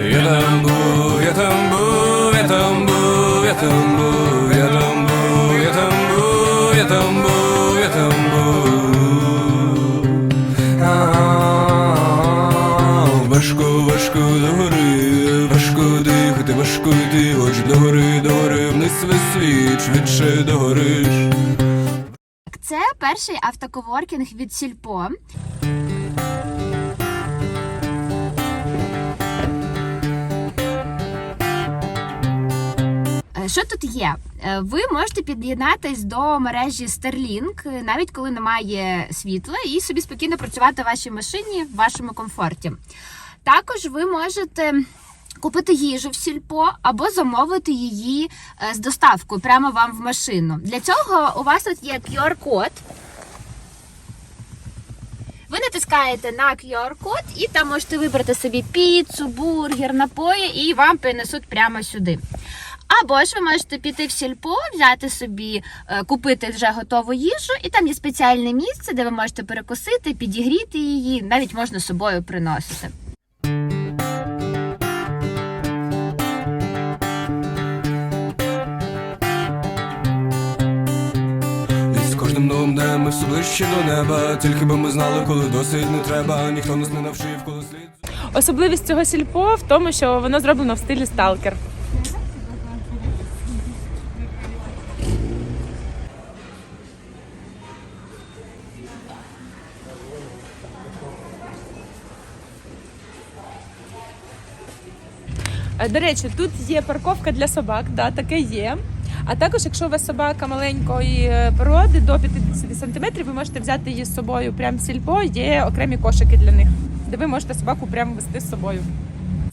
Я там був, я там був, я там був, я там був, я там був, я там був, я там був, я там був. Важко, важко догори, важко дихати, важко йти, хоч догори, догори, вниз весь світ, швидше догориш. Це перший автоковоркінг від Сільпо. Що тут є? Е, Ви можете під'єднатись до мережі Starlink, е, навіть коли немає світла, і собі спокійно працювати в вашій машині в вашому комфорті. Також ви можете купити їжу в сільпо або замовити її е, з доставкою прямо вам в машину. Для цього у вас тут є QR-код. Ви натискаєте на QR-код і там можете вибрати собі піцу, бургер, напої, і вам принесуть прямо сюди. Або ж ви можете піти в сільпо, взяти собі, е, купити вже готову їжу, і там є спеціальне місце, де ви можете перекусити, підігріти її, навіть можна з собою приносити. З кожним новим днем ми все ближче до неба. Тільки би ми знали, коли досить не треба. Ніхто нас не навчив, коли слід. Особливість цього сільпо в тому, що воно зроблено в стилі сталкер. До речі, тут є парковка для собак, да, таке є. А також, якщо у вас собака маленької е, породи до 50 см, ви можете взяти її з собою прямо в сільпо. Є окремі кошики для них, де ви можете собаку прямо вести з собою.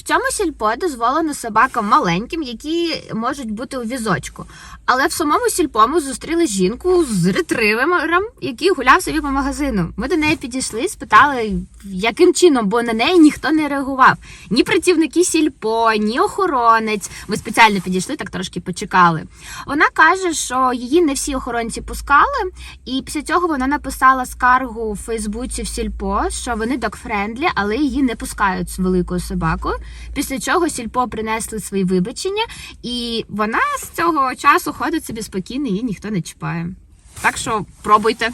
Цьому сільпо дозволено собакам маленьким, які можуть бути у візочку. Але в самому сільпо ми зустріли жінку з ретривером, який гуляв собі по магазину. Ми до неї підійшли, спитали, яким чином, бо на неї ніхто не реагував. Ні працівники сільпо, ні охоронець. Ми спеціально підійшли, так трошки почекали. Вона каже, що її не всі охоронці пускали, і після цього вона написала скаргу в Фейсбуці в сільпо, що вони докфрендлі, але її не пускають з великою собакою. Після чого сільпо принесли свої вибачення, і вона з цього часу ходить собі спокійно, її ніхто не чіпає. Так що пробуйте.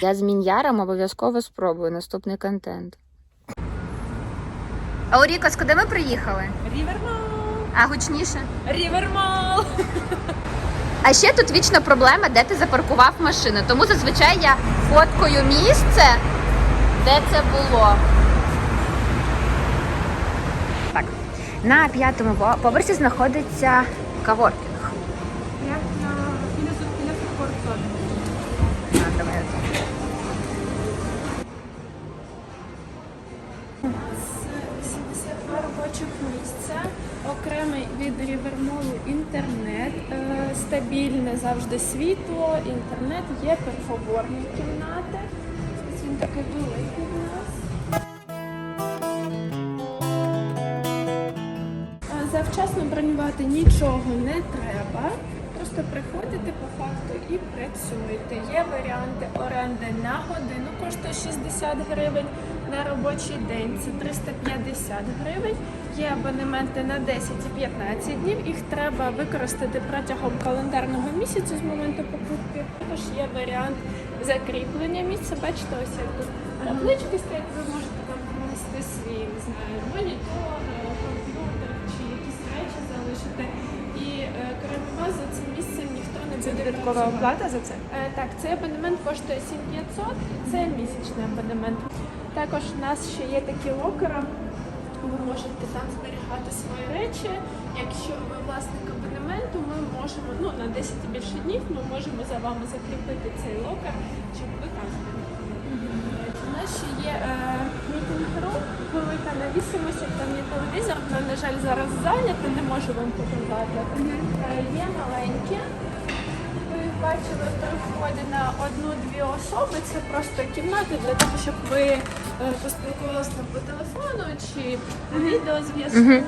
Я з мін'яром обов'язково спробую наступний контент. Аурікос, куди ми приїхали? Рівермал! А гучніше? Рівермал! А ще тут вічна проблема, де ти запаркував машину. Тому зазвичай я фоткою місце, де це було. Так. На п'ятому поверсі знаходиться каворкінг. Як на біля біля давай отак. 72 робочих місця, окремий від рівермолу інтернет, е, стабільне завжди світло, інтернет, є перфоворні кімнати. Він такий великий у нас. Завчасно бронювати нічого не треба. Просто приходите по факту і працюєте. Є варіанти оренди на годину, коштує 60 гривень, на робочий день це 350 гривень. Є абонементи на 10 і 15 днів. Їх треба використати протягом календарного місяця з моменту покупки. Також є варіант закріплення місця. Бачите, ось як тут таблички стоять, ви можете там принести свій не знаю, монітор, залишити. І е, крім вас за цим місцем ніхто не Це буде додаткова працювати. оплата за це? Е, Так, цей абонемент коштує 7500, це місячний абонемент. Також у нас ще є такі локери, ви можете там зберігати свої речі. Якщо ви власник абонементу, ми можемо ну на 10 і більше днів ми можемо за вами закріпити цей локер, щоб ви там зберігали. Нас ще є е, мітинг-рум, велика на навісимость, там є телевізор, але, на жаль, зараз зайнято, не можу вам показати. Е, є маленькі. Ви бачили при вході на одну-дві особи. Це просто кімнати для того, щоб ви е, поспілкувалися там по телефону чи по відеозв'язку.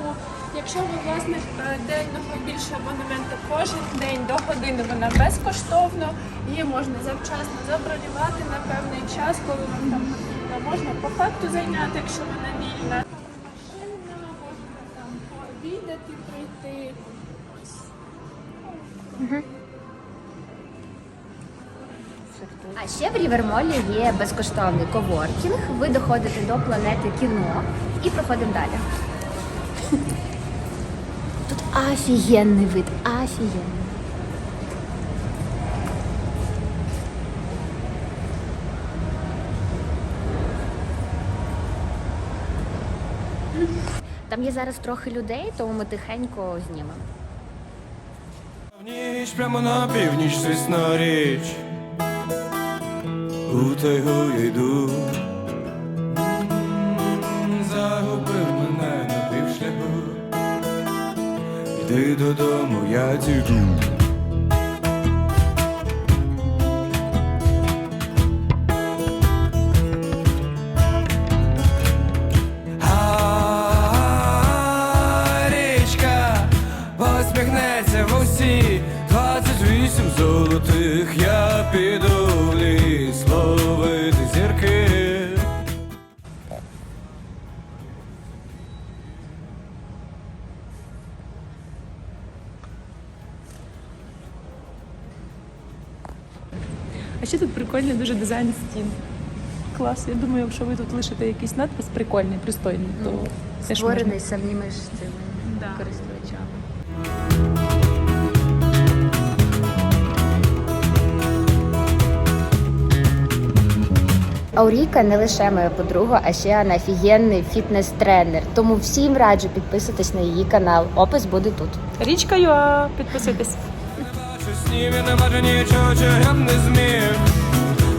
Якщо ви власник е, денного більше абонементу кожен день до години вона безкоштовно. Її можна завчасно забронювати на певний час, коли вам там потрібно. Можна по факту зайняти, якщо вона вільна. Машина, можна обідати, прийти. А ще в Рівермолі є безкоштовний коворкінг. Ви доходите до планети кіно і проходимо далі. Офігенний вид, офігенний. Там є зараз трохи людей, тому ми тихенько знімемо. Ніч прямо на північ свісна річ. У тайгу я йду. Йди додому, я діду. А, річка посміхнеться в усі А ще тут прикольний дуже дизайн стін. Клас. Я думаю, якщо ви тут лишите якийсь надпис прикольний, пристойний, то теж Створений можна. самими ж цими Да. користувачами. Ауріка не лише моя подруга, а ще вона офігенний фітнес-тренер. Тому всім раджу підписатись на її канал. Опис буде тут. Річка Юа, підписуйтесь. Снів, я не бачу нічого, чого я б не зміг.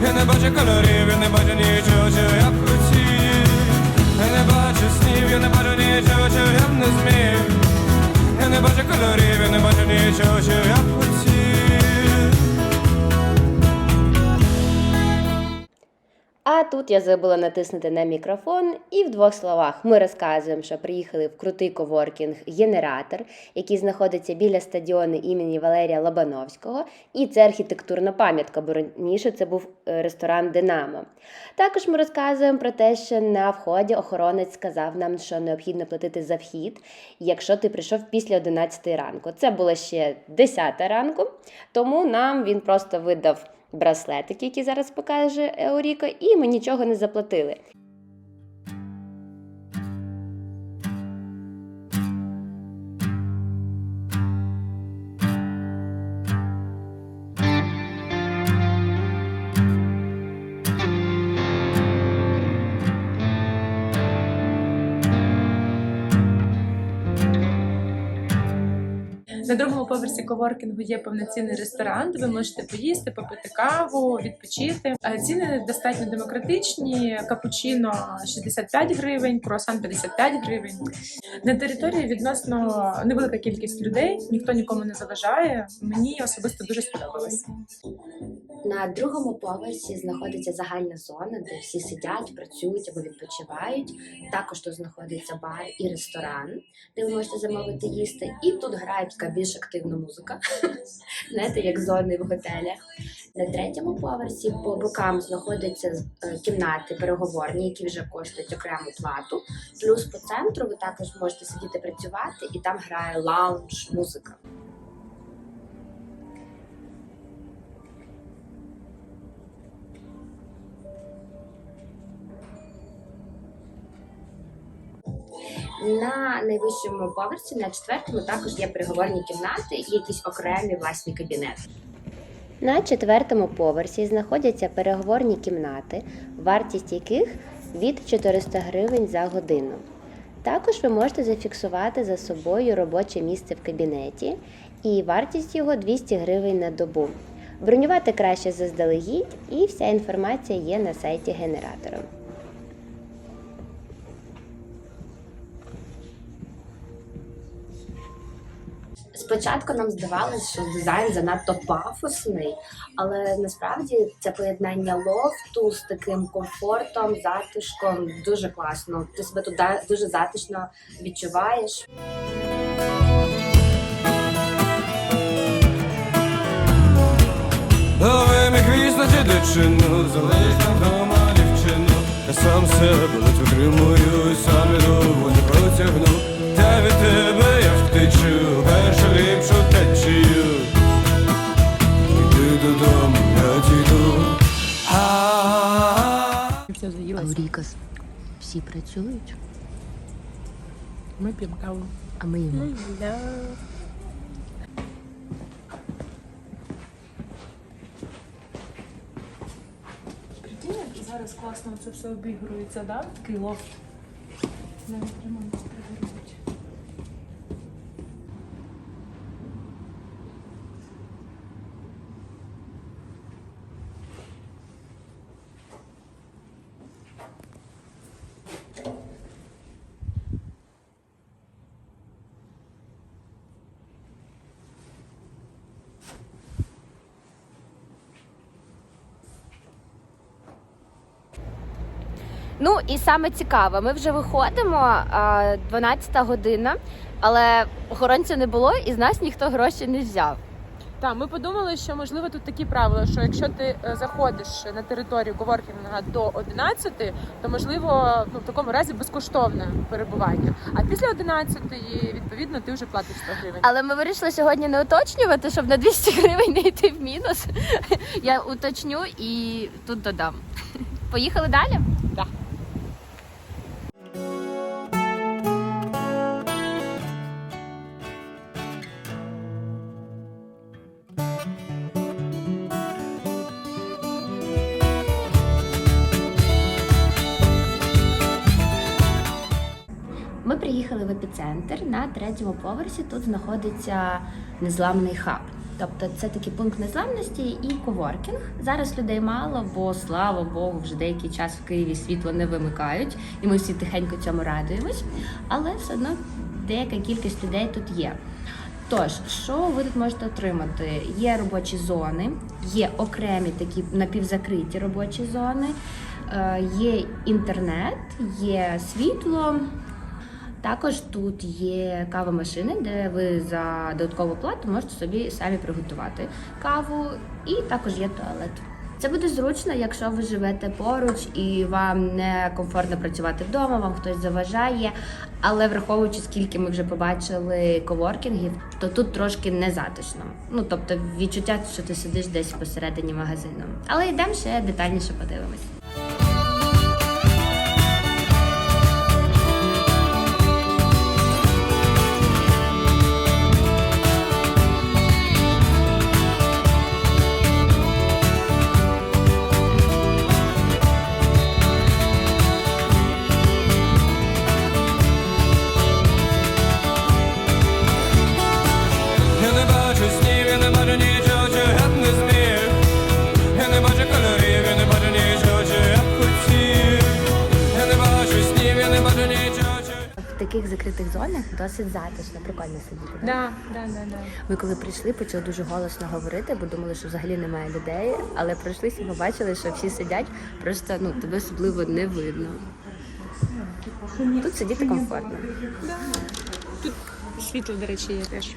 Я не бачу кольорів, я не бачу нічого, чого я б хотів. Я не бачу снів, я не бачу нічого, чого я б не зміг. Я не бачу кольорів, я не бачу нічого, чого я б хотів. А тут я забула натиснути на мікрофон, і в двох словах ми розказуємо, що приїхали в крутий коворкінг генератор, який знаходиться біля стадіону імені Валерія Лобановського. І це архітектурна пам'ятка, бо раніше це був е, ресторан Динамо. Також ми розказуємо про те, що на вході охоронець сказав нам, що необхідно платити за вхід, якщо ти прийшов після 11 ранку. Це було ще 10 ранку, тому нам він просто видав браслетик, які зараз покаже Еоріка, і ми нічого не заплатили. На другому поверсі коворкінгу є повноцінний ресторан, де ви можете поїсти, попити каву, відпочити. Ціни достатньо демократичні. Капучино 65 гривень, круасан 55 гривень. На території відносно невелика кількість людей, ніхто нікому не заважає. Мені особисто дуже сподобалось. На другому поверсі знаходиться загальна зона, де всі сидять, працюють або відпочивають. Також тут знаходиться бар і ресторан, де ви можете замовити їсти. І тут грає така більш активна музика, знаєте, як зони в готелях. На третьому поверсі по бокам знаходяться е, кімнати переговорні, які вже коштують окрему плату. Плюс по центру ви також можете сидіти працювати, і там грає лаунж музика. На найвищому поверсі, на четвертому, також є переговорні кімнати і якісь окремі власні кабінети. На четвертому поверсі знаходяться переговорні кімнати, вартість яких від 400 гривень за годину. Також ви можете зафіксувати за собою робоче місце в кабінеті, і вартість його 200 гривень на добу. Бронювати краще заздалегідь, і вся інформація є на сайті генератора. Спочатку нам здавалося, що дизайн занадто пафосний, але насправді це поєднання лофту з таким комфортом, затишком дуже класно. Ти себе тут дуже затишно відчуваєш. Лови мій хвіст дичину, залиш там вдома дівчину. Я сам себе ледь витримую, сам іду, не протягну. Та від тебе все заїлася. А Рікас всі працюють. Ми п'ємо каву. А ми їмо. Ну, да. Як зараз класно це все обігрується, да? Такий лофт. Навіть ремонт. Ну і саме цікаве, ми вже виходимо, а, 12 година, але охоронця не було і з нас ніхто гроші не взяв. Так, ми подумали, що можливо тут такі правила, що якщо ти е, заходиш на територію коворкінга до 11, то можливо ну, в такому разі безкоштовне перебування. А після 11 відповідно ти вже платиш 100 гривень. Але ми вирішили сьогодні не уточнювати, щоб на 200 гривень не йти в мінус. Я уточню і тут додам. Поїхали далі? Так. Ми приїхали в епіцентр на третьому поверсі. Тут знаходиться незламний хаб. Тобто це такий пункт незламності і коворкінг. Зараз людей мало, бо слава Богу, вже деякий час в Києві світло не вимикають, і ми всі тихенько цьому радуємось. Але все одно деяка кількість людей тут є. Тож, що ви тут можете отримати? Є робочі зони, є окремі такі напівзакриті робочі зони, е, є інтернет, є світло. Також тут є кавомашини, де ви за додаткову плату можете собі самі приготувати каву, і також є туалет. Це буде зручно, якщо ви живете поруч і вам не комфортно працювати вдома, вам хтось заважає. Але враховуючи, скільки ми вже побачили коворкінгів, то тут трошки незатишно. Ну тобто відчуття, що ти сидиш десь посередині магазину. Але йдемо ще детальніше подивимось. Таких закритих зонах досить затишно, прикольно сидіти. да? Да, да, да, да. Ми коли прийшли, почали дуже голосно говорити, бо думали, що взагалі немає людей. Але пройшлися і побачили, що всі сидять, просто ну тебе особливо не видно. Тут сидіти комфортно. Тут Світло, до речі, є теж.